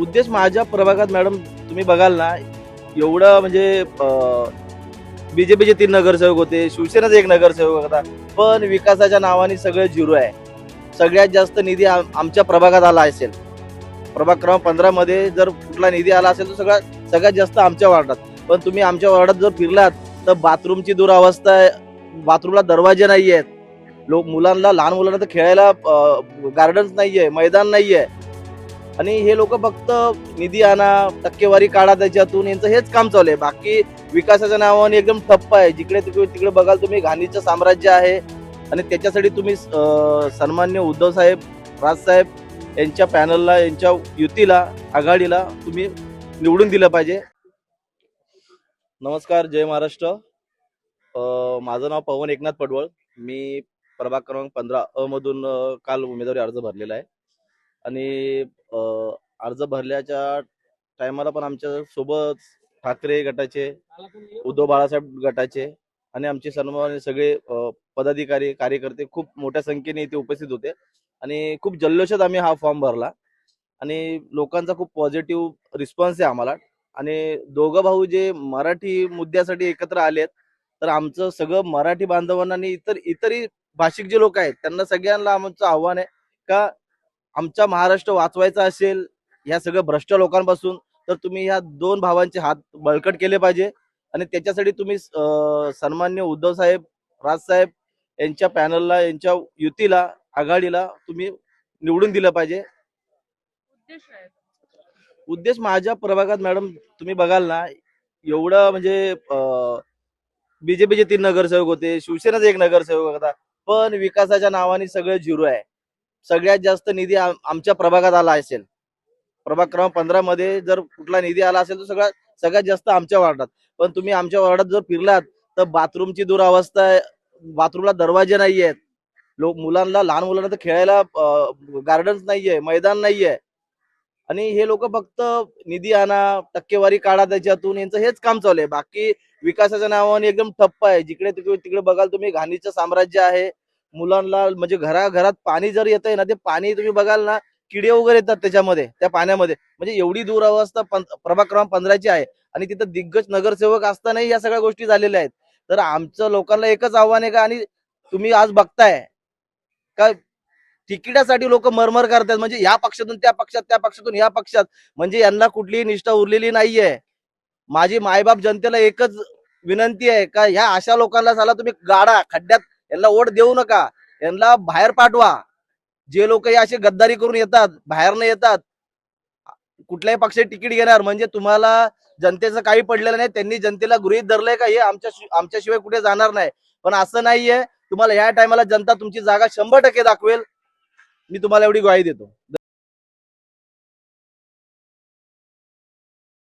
उद्देश माझ्या प्रभागात मॅडम तुम्ही बघाल ना एवढं म्हणजे बीजेपीचे तीन नगरसेवक होते शिवसेनेचे एक नगरसेवक होता पण विकासाच्या नावाने सगळं झिरो आहे. सगळ्यात जास्त निधी आम- आमच्या प्रभागात आला असेल. प्रभाग क्रमांक पंधरामध्ये जर कुठला निधी आला असेल तर सगळ्यात सगळ्यात जास्त आमच्या वार्डात. पण तुम्ही आमच्या वार्डात जर फिरलात तर बाथरूमची दुरावस्था आहे. बाथरूमला दरवाजे नाही आहेत लोक मुलांना लहान मुलांना तर खेळायला गार्डन्स आहे मैदान नाही आहे आणि हे लोक फक्त निधी आणा टक्केवारी काढा त्याच्यातून यांचं हेच काम चालू आहे. बाकी विकासाच्या नावाने एकदम ठप्प आहे. जिकडे तिकडे तिकडे बघाल तुम्ही घाणीचं साम्राज्य आहे. आणि त्याच्यासाठी तुम्ही सन्मान्य उद्धव साहेब राजसाहेब यांच्या पॅनलला यांच्या युतीला आघाडीला तुम्ही निवडून दिलं पाहिजे. नमस्कार जय महाराष्ट्र. माझं नाव पवन एकनाथ पडवळ. मी प्रभाग क्रमांक पंधरा अ मधून काल उमेदवारी अर्ज भरलेला आहे. आणि अर्ज भरल्याच्या टायमाला पण आमच्यासोबत ठाकरे गटाचे उद्धव बाळासाहेब गटाचे आणि आमचे सन्मान सगळे पदाधिकारी कार्यकर्ते खूप मोठ्या संख्येने इथे उपस्थित होते. आणि खूप जल्लोषात आम्ही हा फॉर्म भरला. आणि लोकांचा खूप पॉझिटिव्ह रिस्पॉन्स आहे आम्हाला. आणि दोघं भाऊ जे मराठी मुद्द्यासाठी एकत्र आलेत तर आमचं सगळं मराठी बांधवांना आणि इतर इतरही भाषिक जे लोक आहेत त्यांना सगळ्यांना आमचं आव्हान आहे का आमचा महाराष्ट्र वाचवायचा असेल ह्या सगळ्या भ्रष्ट लोकांपासून तर तुम्ही ह्या दोन भावांचे हात बळकट केले पाहिजे. आणि त्याच्यासाठी तुम्ही सन्मान्य उद्धव साहेब राजसाहेब यांच्या पॅनलला यांच्या युतीला आघाडीला तुम्ही निवडून दिलं पाहिजे. उद्देश उद्देश माझ्या प्रभागात मॅडम तुम्ही बघाल ना एवढं म्हणजे बीजेपीचे तीन नगरसेवक होते शिवसेनेचे एक नगरसेवक होता पण विकासाच्या नावाने सगळं झिरो आहे. सगळ्यात जास्त निधी आमच्या प्रभागात आला असेल. प्रभाग क्रमांक पंधरा मध्ये जर कुठला निधी आला असेल तर सगळ्यात सगळ्यात जास्त आमच्या वार्डात. पण तुम्ही आमच्या वार्डात जर फिरलात तर बाथरूमची दुरावस्था आहे. बाथरूमला दरवाजे नाही आहेत लोक मुलांना लहान मुलांना तर खेळायला गार्डन्स नाहीये मैदान नाहीये. आणि हे लोक फक्त निधी आणा टक्केवारी काढा त्याच्यातून यांचं हेच काम चालू आहे. बाकी विकासाच्या नावाने एकदम ठप्प आहे. जिकडे तिकडे तिकडे बघाल तुम्ही घाणीचं साम्राज्य आहे. मुलांना म्हणजे घराघरात पाणी जर येत ना ते पाणी तुम्ही बघाल ना किडे वगैरे येतात त्याच्यामध्ये त्या पाण्यामध्ये. म्हणजे एवढी दूर अवस्था प्रभाग क्रमांक पंधराची आहे आणि तिथं दिग्गज नगरसेवक असतानाही या सगळ्या गोष्टी झालेल्या आहेत. तर आमचं लोकांना एकच आव्हान आहे का आणि तुम्ही आज बघताय का तिकिटासाठी लोक मरमर करतात. म्हणजे या पक्षातून त्या पक्षात त्या पक्षातून या पक्षात. म्हणजे यांना कुठलीही निष्ठा उरलेली नाहीये. माझी मायबाप जनतेला एकच विनंती आहे का ह्या अशा लोकांना झाला तुम्ही गाडा खड्ड्यात यांना ओढ देऊ नका. यांना बाहेर पाठवा. जे लोक हे असे गद्दारी करून येतात बाहेरनं येतात कुठल्याही पक्षाची तिकीट घेणार. म्हणजे तुम्हाला जनतेचं काही पडलेलं नाही त्यांनी जनतेला गृहित धरलंय का हे आमच्या आमच्याशिवाय कुठे जाणार नाही. पण असं नाहीये. तुम्हाला ह्या टायमाला जनता तुमची जागा शंभर टक्के दाखवेल. मी तुम्हाला एवढी ग्वाही देतो.